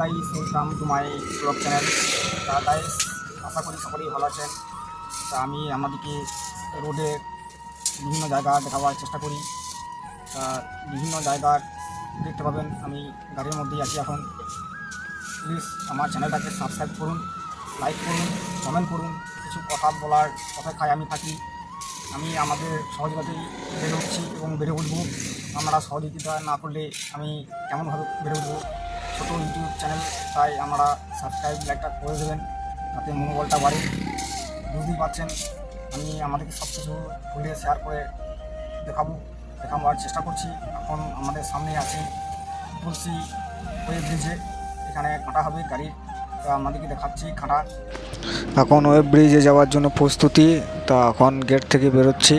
Guys welcome to my blog channel তা guys আশা করি সকলেই ভালো আছেন। তা আমি আমাদেরকে রোডে বিভিন্ন জায়গা দেখাবার চেষ্টা করি। তা বিভিন্ন জায়গা দেখতে পাবেন। আমি গাড়ির মধ্যেই আছি এখন। প্লিজ আমার চ্যানেলটাকে সাবস্ক্রাইব করুন লাইক করুন কমেন্ট করুন। কিছু কথা বলার কথা খাই আমি থাকি। আমি আমাদের সহযোগিতাতেই বেড়ে উঠছি এবং বেড়ে উঠবো। আমরা সহযোগিতা না করলে আমি কেমনভাবে বেড়ে উঠবো? ছোটো ইউটিউব চ্যানেল, তাই আমরা সাবস্ক্রাইব লাইকটা করে দেবেন তাতে মনোবলটা বাড়ে। বুঝতেই পারছেন, আমি আমাদেরকে সব কিছু খুলে শেয়ার করে দেখাবো, দেখাবার চেষ্টা করছি। এখন আমাদের সামনে আছে তুলসী ওয়ে ব্রিজে। এখানে কাটা হবে গাড়ি আমাদেরকে দেখাচ্ছি কাটা। এখন ওয়েব ব্রিজে যাওয়ার জন্য প্রস্তুতি, তা এখন গেট থেকে বেরোচ্ছি।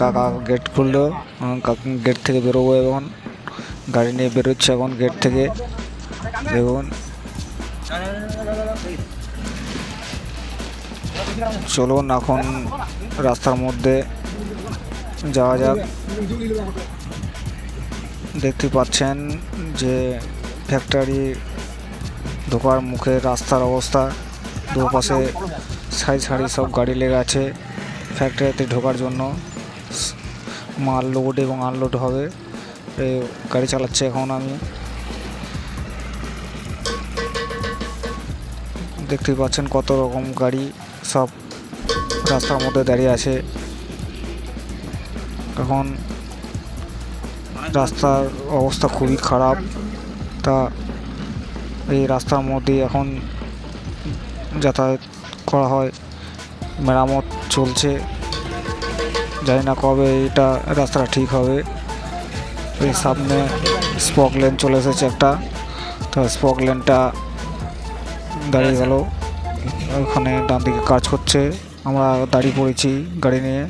কাকা গেট খুললো গেট থেকে বেরোবো এখন। গাড়ি নিয়ে বেরোচ্ছে এখন গেট থেকে। দেখুন। চলুন এখন রাস্তার মধ্যে যাওয়া যাক। দেখতে পাচ্ছেন যে ফ্যাক্টরি ঢোকার মুখে রাস্তার অবস্থা। দুপাশে সারি সারি সব গাড়ি লেগে আছে ফ্যাক্টরিতে ঢোকার জন্য। মাল লোড এবং আনলোড হবে। গাড়ি চালাচ্ছে এখন আমি দেখতেই পাচ্ছেন কত রকম গাড়ি সব রাস্তার মধ্যে দাঁড়িয়ে আছে এখন রাস্তার অবস্থা খুবই খারাপ তা এই রাস্তার মধ্যে এখন যাতায়াত করা হয় মেরামত চলছে জানি না কবে এটা রাস্তাটা ঠিক হবে এই সামনে স্পক লেন চলে এসেছে একটা। তো স্পক লেনটা দাঁড়িয়ে গেল। ওখানে ডান দিকে কাজ করছে। আমরা দাঁড়িয়ে পড়েছি গাড়ি নিয়ে।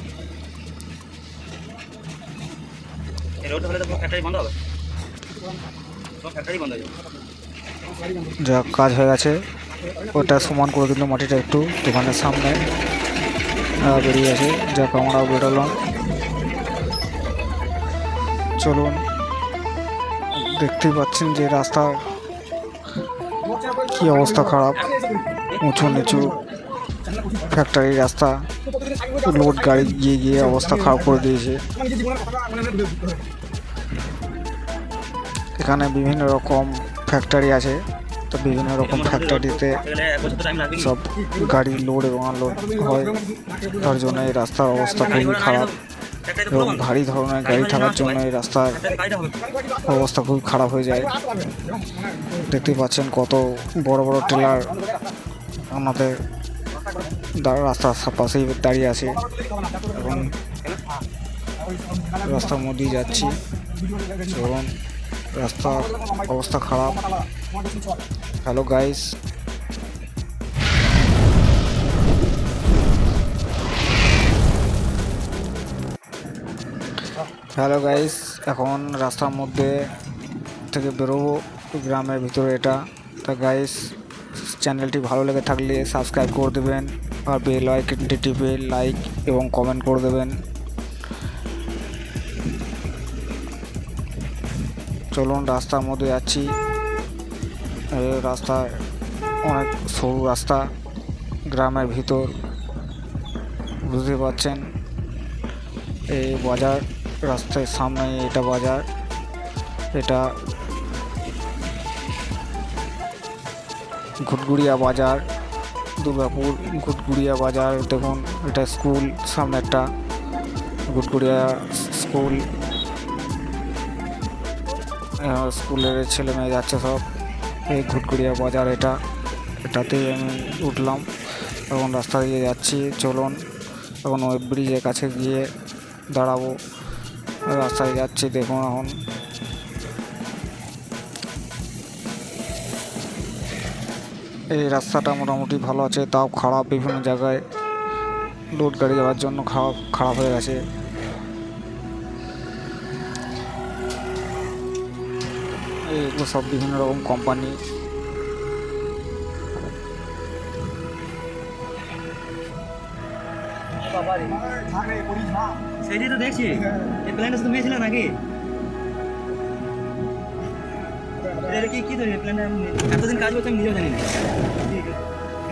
যা কাজ হয়ে গেছে। ওটা সমান করে দিল মাটিটা একটু। দোকানের সামনে বেরিয়ে আছে যাক আমরাও বেরোলাম। চলুন, দেখতেই পাচ্ছেন যে রাস্তার কি অবস্থা খারাপ, উঁচু নিচু ফ্যাক্টরি রাস্তা লোড গাড়ি গিয়ে গিয়ে অবস্থা খারাপ করে দিয়েছে। এখানে বিভিন্ন রকম ফ্যাক্টরি আছে, তো বিভিন্ন রকম ফ্যাক্টরিতে সব গাড়ি লোড এবং আনলোড হয়, তার জন্য এই রাস্তার অবস্থা খুবই খারাপ। এবং ভারী ধরনের গাড়ি থাকার জন্য এই রাস্তার অবস্থা খুব খারাপ হয়ে যায়। দেখতেই পাচ্ছেন কত বড় বড় ট্রেলার আমাদের রাস্তার পাশেই দাঁড়িয়ে আছে। এবং রাস্তার মধ্যেই যাচ্ছি। এবং রাস্তার অবস্থা খারাপ। হ্যালো গাইস হ্যালো গাইস এখন রাস্তার মধ্যে থেকে বেরোবো গ্রামের ভিতরে এটা। তা গাইস চ্যানেলটি ভালো লেগে থাকলে সাবস্ক্রাইব করে দেবেন আর বেল আইকনটি টিপে লাইক এবং কমেন্ট করে দেবেন। চলুন রাস্তার মধ্যে যাচ্ছি। রাস্তা অনেক সরু রাস্তা গ্রামের ভিতর। বুঝতে পারছেন? এই বাজার রাস্তার সামনে এটা বাজার, এটা ঘুটগুড়িয়া বাজার, দুর্গাপুর ঘুটগুড়িয়া বাজার, দেখুন এটা স্কুল সামনে একটা ঘুটগুড়িয়া স্কুল স্কুলের ছেলে মেয়ে যাচ্ছে সব, এই ঘুটগুড়িয়া বাজার এটা, এটাতেই আমি উঠলাম, এখন রাস্তা দিয়ে যাচ্ছি, চলুন, এখন ওই ব্রিজের কাছে গিয়ে দাঁড়াবো। রাস্তায় যাচ্ছি, দেখুন এখন। এই রাস্তাটা মোটামুটি ভালো আছে, তাও খারাপ বিভিন্ন জায়গায়। লোড গাড়ি যাওয়ার জন্য খারাপ খারাপ হয়ে গেছে। এগুলো সব বিভিন্ন রকম কোম্পানি সেইটাই তো দেখছি। এই প্ল্যানটা তুমি ছিলে নাকি? এটা কি কি ধরনের প্ল্যানটা আমি এতদিন কাজ করতে আমি নিজেও জানি না।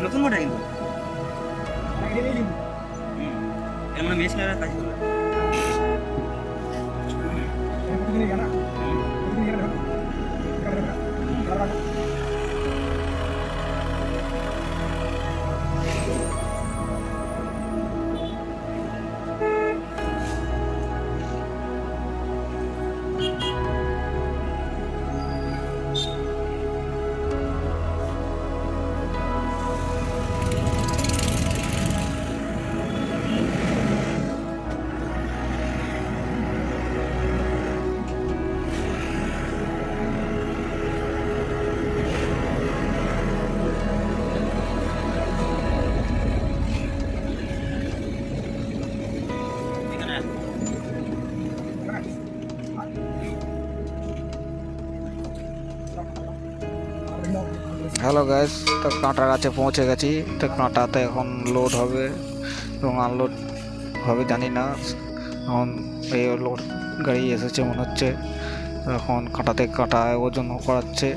নতুন মোটা কিন্তু? হুম। এর মানে কাজ করবে হ্যালো গ্যাস তো কাঁটার কাছে পৌঁছে গেছি। তো কাঁটাতে এখন লোড হবে এবং আনলোড হবে, জানি না। এখন এই লোড গাড়ি এসেছে, মনে হচ্ছে। এখন কাঁটাতে কাঁটা ওজন করাচ্ছে।